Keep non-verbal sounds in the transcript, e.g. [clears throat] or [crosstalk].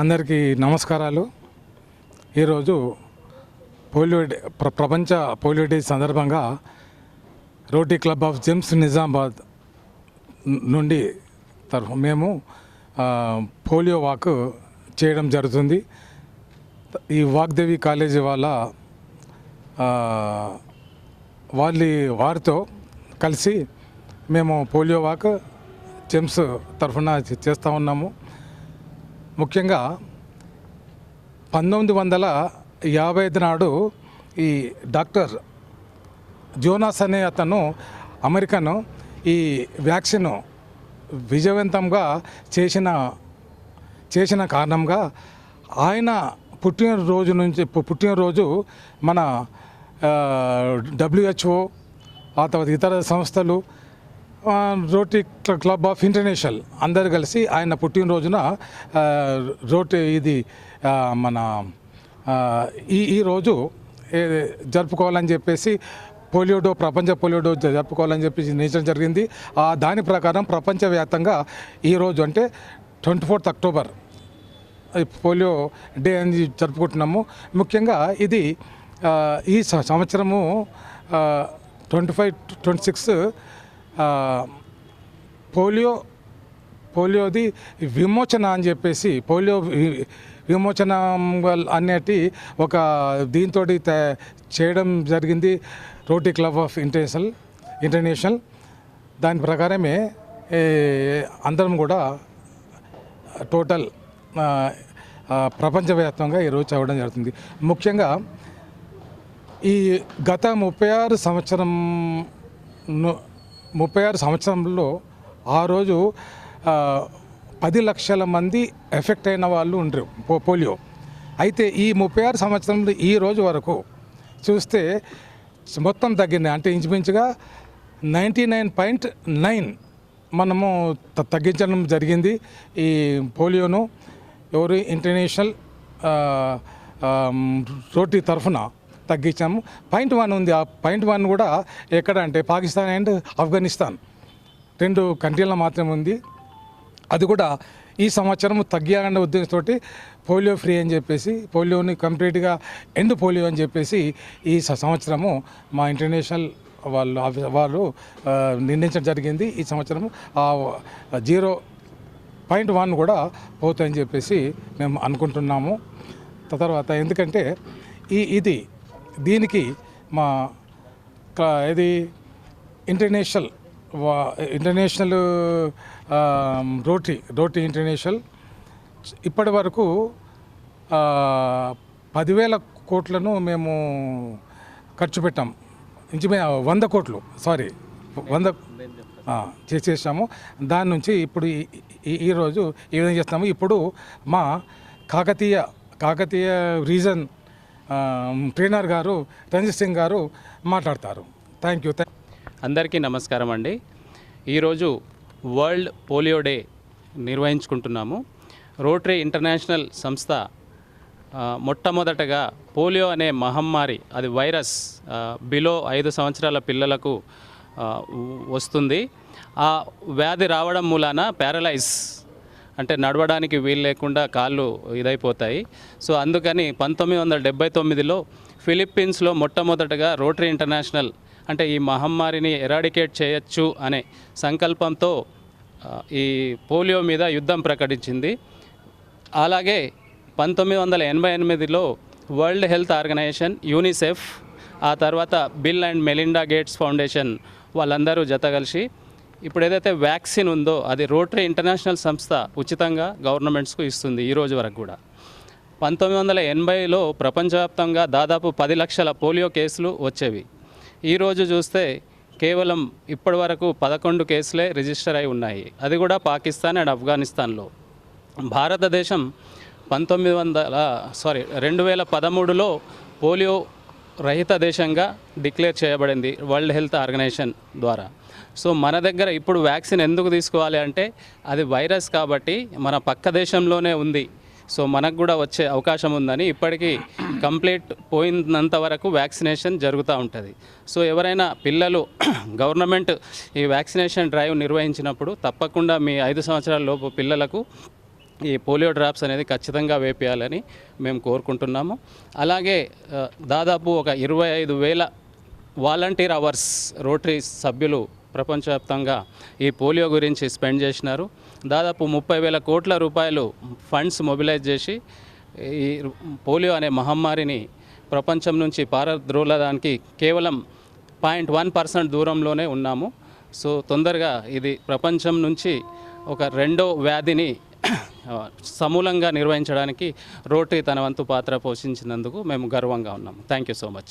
అందరికీ నమస్కారాలు. ఈరోజు పోలియో డే ప్ర- ప్రపంచ పోలియో డే సందర్భంగా Rotary Club of Gems Nizamabad నుండి తరఫు మేము పోలియో వాక్ చేయడం జరుగుతుంది. ఈ వాగ్దేవి కాలేజీ వాళ్ళ వాళ్ళ వారితో కలిసి మేము పోలియో వాక్ జెమ్స్ తరఫున చేస్తూ ఉన్నాము. ముఖ్యంగా పంతొమ్మిది వందల యాభై ఐదు నాడు ఈ డాక్టర్ జోనాస్ అనే అతను అమెరికన్ ఈ వ్యాక్సిన్ విజయవంతంగా చేసిన చేసిన కారణంగా ఆయన పుట్టినరోజు నుంచి పు- పుట్టినరోజు మన డబ్ల్యూహెచ్ఓ ఆ తర్వాత ఇతర సంస్థలు ఆ, రోటీ క్లబ్ ఆఫ్ ఇంటర్నేషనల్ అందరు కలిసి ఆయన పుట్టినరోజున రోటీ ఇది మన ఈ ఈ రోజు జరుపుకోవాలని చెప్పేసి పోలియోడో ప్రపంచ పోలియోడో జరుపుకోవాలని చెప్పేసి నిర్ణయించడం జరిగింది. ఆ దాని ప్రకారం ప్రపంచవ్యాప్తంగా ఈరోజు అంటే twenty fourth October polio day అని జరుపుకుంటున్నాము. ముఖ్యంగా ఇది ఈ సంవత్సరము twenty five twenty six polio పోలియోది విమోచన అని చెప్పేసి పోలియో విమోచన అనేటి ఒక దీంతో చేయడం జరిగింది Rotary Club of International International. దాని ప్రకారమే అందరం కూడా టోటల్ ప్రపంచవ్యాప్తంగా ఈరోజు చదవడం జరుగుతుంది. ముఖ్యంగా ఈ గత ముప్పై ఆరు సంవత్సరం ముప్పై ఆరు సంవత్సరంలో ఆ రోజు పది లక్షల మంది ఎఫెక్ట్ అయిన వాళ్ళు ఉండరు పో పోలియో. అయితే ఈ ముప్పై ఆరు సంవత్సరంలో ఈ రోజు వరకు చూస్తే మొత్తం తగ్గింది. అంటే ఇంచుమించుగా నైంటీ నైన్ పాయింట్ నైన్ మనము తగ్గించడం జరిగింది. ఈ పోలియోను ఎవరు ఇంటర్నేషనల్ రోటీ తరఫున తగ్గించాము. పాయింట్ వన్ ఉంది. ఆ పాయింట్ వన్ కూడా ఎక్కడ అంటే పాకిస్తాన్ అండ్ ఆఫ్ఘనిస్తాన్. రెండు కంట్రీల మాత్రమే ఉంది. అది కూడా ఈ సంవత్సరం తగ్గాలనే ఉద్దేశంతో పోలియో ఫ్రీ అని చెప్పేసి పోలియోని కంప్లీట్గా ఎండ్ పోలియో అని చెప్పేసి ఈ సంవత్సరము మా ఇంటర్నేషనల్ వాళ్ళు వాళ్ళు నిర్ణయించడం జరిగింది. ఈ సంవత్సరం ఆ జీరో పాయింట్ వన్ కూడా పోతాయని చెప్పేసి మేము అనుకుంటున్నాము. తర్వాత ఎందుకంటే ఈ ఇది దీనికి మా ఇది ఇంటర్నేషనల్ వా- ఇంటర్నేషనల్ రోటీ రోటీ ఇంటర్నేషనల్. ఇప్పటి వరకు పదివేల కోట్లను మేము ఖర్చు పెట్టాం. ఇంచుమే వంద కోట్లు సారీ వంద చేసేసాము దాని నుంచి ఇప్పుడు ఈరోజు ఈ విధంగా చేస్తాము ఇప్పుడు మా కాకతీయ కాకతీయ రీజన్ ట్రైనర్ గారు రంజిత్ సింగ్ గారు మాట్లాడతారు. థ్యాంక్ యూ అందరికీ నమస్కారం అండి. ఈరోజు వరల్డ్ పోలియో డే నిర్వహించుకుంటున్నాము. రోటరీ ఇంటర్నేషనల్ సంస్థ మొట్టమొదటగా పోలియో అనే మహమ్మారి అది వైరస్ బిలో ఐదు సంవత్సరాల పిల్లలకు వస్తుంది. ఆ వ్యాధి రావడం మూలాన ప్యారలైజ్ అంటే నడవడానికి వీలు లేకుండా కాళ్ళు ఇదైపోతాయి. సో అందుకని పంతొమ్మిది వందల డెబ్బై తొమ్మిదిలో ఫిలిప్పీన్స్లో మొట్టమొదటగా రోటరీ ఇంటర్నేషనల్ అంటే ఈ మహమ్మారిని ఎరాడికేట్ చేయొచ్చు అనే సంకల్పంతో ఈ పోలియో మీద యుద్ధం ప్రకటించింది. అలాగే పంతొమ్మిది వందల ఎనభై ఎనిమిదిలో వరల్డ్ హెల్త్ ఆర్గనైజేషన్ యూనిసెఫ్ ఆ తర్వాత Bill and Melinda Gates Foundation వాళ్ళందరూ జత కలిసి ఇప్పుడు ఏదైతే వ్యాక్సిన్ ఉందో అది రోటరీ ఇంటర్నేషనల్ సంస్థ ఉచితంగా గవర్నమెంట్స్కు ఇస్తుంది ఈ రోజు వరకు కూడా. పంతొమ్మిది వందల ఎనభైలో ప్రపంచవ్యాప్తంగా దాదాపు పది లక్షల పోలియో కేసులు వచ్చేవి. ఈరోజు చూస్తే కేవలం ఇప్పటి వరకు పదకొండు కేసులే రిజిస్టర్ అయి ఉన్నాయి. అది కూడా పాకిస్తాన్ అండ్ ఆఫ్ఘనిస్తాన్లో. భారతదేశం పంతొమ్మిది వందల సారీ రెండు వేల పదమూడులో పోలియో రహిత దేశంగా డిక్లేర్ చేయబడింది వరల్డ్ హెల్త్ ఆర్గనైజేషన్ ద్వారా. సో మన దగ్గర ఇప్పుడు వ్యాక్సిన్ ఎందుకు తీసుకోవాలి అంటే అది వైరస్ కాబట్టి మన పక్క దేశంలోనే ఉంది. సో మనకు కూడా వచ్చే అవకాశం ఉందని ఇప్పటికీ కంప్లీట్ పోయినంత వరకు వ్యాక్సినేషన్ జరుగుతూ ఉంటుంది. సో ఎవరైనా పిల్లలు [clears throat] గవర్నమెంట్ ఈ వ్యాక్సినేషన్ డ్రైవ్ నిర్వహించినప్పుడు తప్పకుండా మీ ఐదు సంవత్సరాల లోపు పిల్లలకు ఈ పోలియో డ్రాప్స్ అనేది ఖచ్చితంగా వేపేయాలని మేము కోరుకుంటున్నాము. అలాగే దాదాపు ఒక ఇరవై ఐదు వేల వాలంటీర్ అవర్స్ రోటరీ సభ్యులు ప్రపంచవ్యాప్తంగా ఈ పోలియో గురించి స్పెండ్ చేసినారు. దాదాపు ముప్పై వేల కోట్ల రూపాయలు ఫండ్స్ మొబిలైజ్ చేసి ఈ పోలియో అనే మహమ్మారిని ప్రపంచం నుంచి పారద్రోలడానికి కేవలం పాయింట్ వన్ పర్సెంట్ దూరంలోనే ఉన్నాము. సో తొందరగా ఇది ప్రపంచం నుంచి ఒక రెండో వ్యాధిని సమూలంగా నిర్వహించడానికి రోటరీ తన వంతు పాత్ర పోషించినందుకు మేము గర్వంగా ఉన్నాము. Thank you so much